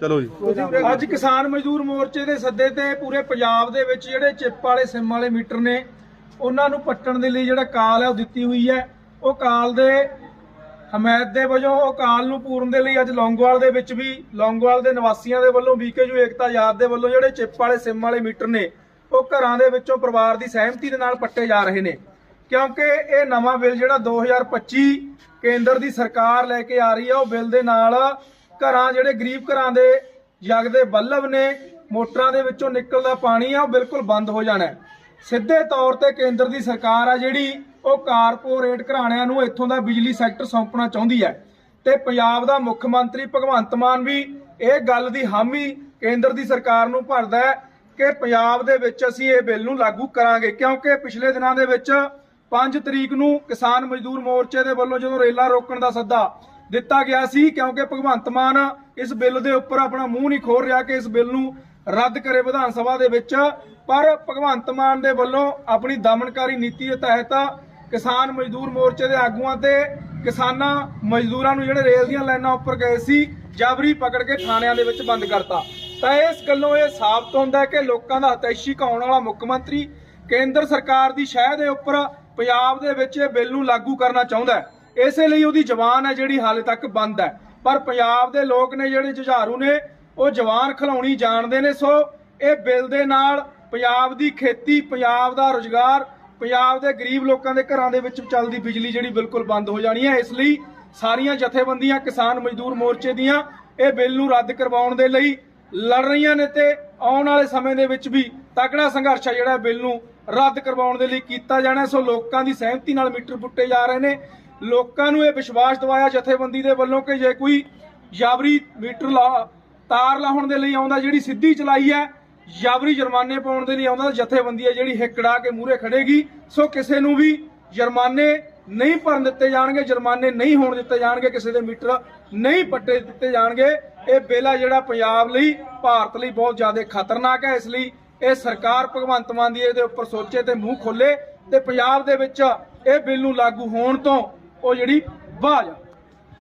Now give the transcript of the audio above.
ਚਲੋ ਜੀ। ਅੱਜ ਕਿਸਾਨ ਮਜ਼ਦੂਰ ਮੋਰਚੇ ਦੇ ਸੱਦੇ ਤੇ ਪੂਰੇ ਪੰਜਾਬ ਦੇ ਵਿੱਚ ਜਿਹੜੇ ਚਿੱਪ ਵਾਲੇ, ਸਿਮ ਵਾਲੇ ਮੀਟਰ ਨੇ, ਉਹਨਾਂ ਨੂੰ ਪੱਟਣ ਦੇ ਲਈ ਜਿਹੜਾ ਕਾਲ ਹੈ ਉਹ ਦਿੱਤੀ ਹੋਈ ਹੈ। ਉਹ ਕਾਲ ਦੇ ਹਮਾਇਤ ਦੇ ਵਜੋਂ, ਉਹ ਕਾਲ ਨੂੰ ਪੂਰਨ ਦੇ ਲਈ ਅੱਜ ਲੌਂਗੋਵਾਲ ਦੇ ਵਿੱਚ ਵੀ, ਲੌਂਗੋਵਾਲ ਦੇ ਨਿਵਾਸੀਆਂ ਦੇ ਵੱਲੋਂ ਵੀਕੇਯੂ ਏਕਤਾ ਯਾਦ ਦੇ ਵੱਲੋਂ ਜਿਹੜੇ ਚਿੱਪ ਵਾਲੇ, ਸਿਮ ਵਾਲੇ ਮੀਟਰ ਨੇ, ਉਹ ਘਰਾਂ ਦੇ ਵਿੱਚੋਂ ਪਰਿਵਾਰ ਦੀ ਸਹਿਮਤੀ ਦੇ ਨਾਲ ਪੱਟੇ ਜਾ ਰਹੇ ਨੇ। ਕਿਉਂਕਿ ਇਹ ਨਵਾਂ ਬਿੱਲ ਜਿਹੜਾ 2025 ਕੇਂਦਰ ਦੀ ਸਰਕਾਰ ਲੈ ਕੇ ਆ ਰਹੀ ਹੈ ਉਹ ਬਿੱਲ ਦੇ ਨਾਲ ਘਰਾਂ ਜਿਹੜੇ ਗਰੀਬ ਘਰਾਂ ਦੇ ਜਗਦੇ ਬੱਲਬ ਨੇ, ਮੋਟਰਾਂ ਦੇ ਵਿੱਚੋਂ ਨਿਕਲਦਾ ਪਾਣੀ ਆ, ਉਹ ਬਿਲਕੁਲ ਬੰਦ ਹੋ ਜਾਣਾ ਸਿੱਧੇ ਤੌਰ ਤੇ ਕੇਂਦਰ ਦੀ ਸਰਕਾਰ ਆ ਜਿਹੜੀ, ਉਹ ਕਾਰਪੋਰੇਟ ਘਰਾਣਿਆਂ ਨੂੰ ਇੱਥੋਂ ਦਾ ਬਿਜਲੀ ਸੈਕਟਰ ਸੌਂਪਣਾ ਚਾਹੁੰਦੀ ਹੈ। ਤੇ ਪੰਜਾਬ ਦਾ ਮੁੱਖ ਮੰਤਰੀ ਭਗਵੰਤ ਮਾਨ ਵੀ ਇਹ ਗੱਲ ਦੀ ਹਾਮੀ ਕੇਂਦਰ ਦੀ ਸਰਕਾਰ ਨੂੰ ਭਰਦਾ ਹੈ ਕਿ ਪੰਜਾਬ ਦੇ ਵਿੱਚ ਅਸੀਂ ਇਹ ਬਿੱਲ ਨੂੰ ਲਾਗੂ ਕਰਾਂਗੇ, ਕਿਉਂਕਿ ਪਿਛਲੇ ਦਿਨਾਂ ਦੇ ਵਿੱਚ 5 ਤਰੀਕ ਨੂੰ ਕਿਸਾਨ ਮਜ਼ਦੂਰ ਮੋਰਚੇ ਦੇ ਵੱਲੋਂ ਜਦੋਂ ਰੇਲਾ ਰੋਕਣ ਦਾ ਸੱਦਾ ਦਿੱਤਾ ਗਿਆ ਸੀ, ਕਿਉਂਕਿ ਭਗਵੰਤ ਮਾਨ ਇਸ ਬਿੱਲ ਦੇ ਉੱਪਰ ਆਪਣਾ ਮੂੰਹ ਨਹੀਂ ਖੋਲ ਰਿਹਾ ਕਿ ਇਸ ਬਿੱਲ ਨੂੰ ਰੱਦ ਕਰੇ ਵਿਧਾਨ ਸਭਾ ਦੇ ਵਿੱਚ। ਪਰ ਭਗਵੰਤ ਮਾਨ ਦੇ ਵੱਲੋਂ ਆਪਣੀ ਦਮਨਕਾਰੀ ਨੀਤੀ ਦੇ ਤਹਿਤ ਕਿਸਾਨ ਮਜ਼ਦੂਰ ਮੋਰਚੇ ਦੇ ਆਗੂਆਂ ਤੇ ਕਿਸਾਨਾਂ ਮਜ਼ਦੂਰਾਂ ਨੂੰ ਜਿਹੜੇ ਰੇਲ ਦੀਆਂ ਲਾਈਨਾਂ ਉੱਪਰ ਗਏ ਸੀ, ਜਬਰੀ ਪਕੜ ਕੇ ਥਾਣਿਆਂ ਦੇ ਵਿੱਚ ਬੰਦ ਕਰਤਾ। ਤਾਂ ਇਸ ਗੱਲੋਂ ਇਹ ਸਾਬਤ ਹੁੰਦਾ ਹੈ ਕਿ ਲੋਕਾਂ ਦਾ ਹਤੈਸ਼ੀ ਕਹਾਉਣ ਵਾਲਾ ਮੁੱਖ ਮੰਤਰੀ ਕੇਂਦਰ ਸਰਕਾਰ ਦੀ ਸ਼ਹਿ ਦੇ ਉੱਪਰ ਪੰਜਾਬ ਦੇ ਵਿੱਚ ਇਹ ਬਿੱਲ ਨੂੰ ਲਾਗੂ ਕਰਨਾ ਚਾਹੁੰਦਾ ਹੈ। ਇਸੇ ਲਈ ਉਹਦੀ ਜ਼ਬਾਨ ਹੈ ਜਿਹੜੀ ਹਾਲੇ ਤੱਕ ਬੰਦ ਹੈ। ਪਰ ਪੰਜਾਬ ਦੇ ਲੋਕ ਨੇ ਜਿਹੜੇ ਜੁਝਾਰੂ ਨੇ, ਉਹ ਜ਼ਬਾਨ ਖਲਾਉਣੀ ਜਾਣਦੇ ਨੇ। ਸੋ ਇਹ ਬਿੱਲ ਦੇ ਨਾਲ ਪੰਜਾਬ ਦੀ ਖੇਤੀ, ਪੰਜਾਬ ਦਾ ਰੁਜ਼ਗਾਰ, ਪੰਜਾਬ ਦੇ ਗਰੀਬ ਲੋਕਾਂ ਦੇ ਘਰਾਂ ਦੇ ਵਿੱਚ ਚੱਲਦੀ ਬਿਜਲੀ ਜਿਹੜੀ ਬਿਲਕੁਲ ਬੰਦ ਹੋ ਜਾਣੀ ਹੈ। ਇਸ ਲਈ ਸਾਰੀਆਂ ਜਥੇਬੰਦੀਆਂ ਕਿਸਾਨ ਮਜ਼ਦੂਰ ਮੋਰਚੇ ਦੀਆਂ ਇਹ ਬਿੱਲ ਨੂੰ ਰੱਦ ਕਰਵਾਉਣ ਦੇ ਲਈ ਲੜ ਰਹੀਆਂ ਨੇ ਤੇ ਆਉਣ ਵਾਲੇ ਸਮੇਂ ਦੇ ਵਿੱਚ ਵੀ ਤਕੜਾ ਸੰਘਰਸ਼ ਹੈ ਜਿਹੜਾ ਬਿੱਲ ਨੂੰ ਰੱਦ ਕਰਵਾਉਣ ਦੇ ਲਈ ਕੀਤਾ ਜਾਣਾ ਸੋ ਲੋਕਾਂ ਦੀ ਸਹਿਮਤੀ ਨਾਲ ਮੀਟਰ ਪੁੱਟੇ ਜਾ ਰਹੇ ਨੇ। ਲੋਕਾਂ ਨੂੰ ਇਹ ਵਿਸ਼ਵਾਸ ਦਿਵਾਇਆ ਜਥੇਬੰਦੀ ਦੇ ਵੱਲੋਂ ਕਿ ਜੇ ਕੋਈ ਯਾਵਰੀ ਮੀਟਰ ਲਾ, ਤਾਰ ਲਾਉਣ ਦੇ ਲਈ ਆਉਂਦਾ, ਜਿਹੜੀ ਸਿੱਧੀ ਚਲਾਈ ਹੈ, ਯਾਵਰੀ ਜੁਰਮਾਨੇ ਪਾਉਣ ਦੇ ਲਈ ਆਉਂਦਾ, ਜਥੇਬੰਦੀ ਹੈ ਜਿਹੜੀ ਹਿੱਕੜਾ ਕੇ ਮੂਹਰੇ ਖੜੇਗੀ। ਸੋ ਕਿਸੇ ਨੂੰ ਵੀ ਜੁਰਮਾਨੇ ਨਹੀਂ ਭਰਨ ਦਿੱਤੇ ਜਾਣਗੇ, ਜੁਰਮਾਨੇ ਨਹੀਂ ਹੋਣ ਦਿੱਤੇ ਜਾਣਗੇ, ਕਿਸੇ ਦੇ ਮੀਟਰ ਨਹੀਂ ਪੱਟੇ ਦਿੱਤੇ ਜਾਣਗੇ। ਇਹ ਬਿੱਲ ਆ ਜਿਹੜਾ ਪੰਜਾਬ ਲਈ, ਭਾਰਤ ਲਈ ਬਹੁਤ ਜ਼ਿਆਦਾ ਖਤਰਨਾਕ ਹੈ। ਇਸ ਲਈ ਇਹ ਸਰਕਾਰ ਭਗਵੰਤ ਮਾਨ ਦੀ ਇਹਦੇ ਉੱਪਰ ਸੋਚੇ ਤੇ ਮੂੰਹ ਖੋਲੇ ਤੇ ਪੰਜਾਬ ਦੇ ਵਿੱਚ ਇਹ ਬਿੱਲ ਨੂੰ ਲਾਗੂ ਹੋਣ ਤੋਂ ਉਹ ਜਿਹੜੀ ਬਾਜ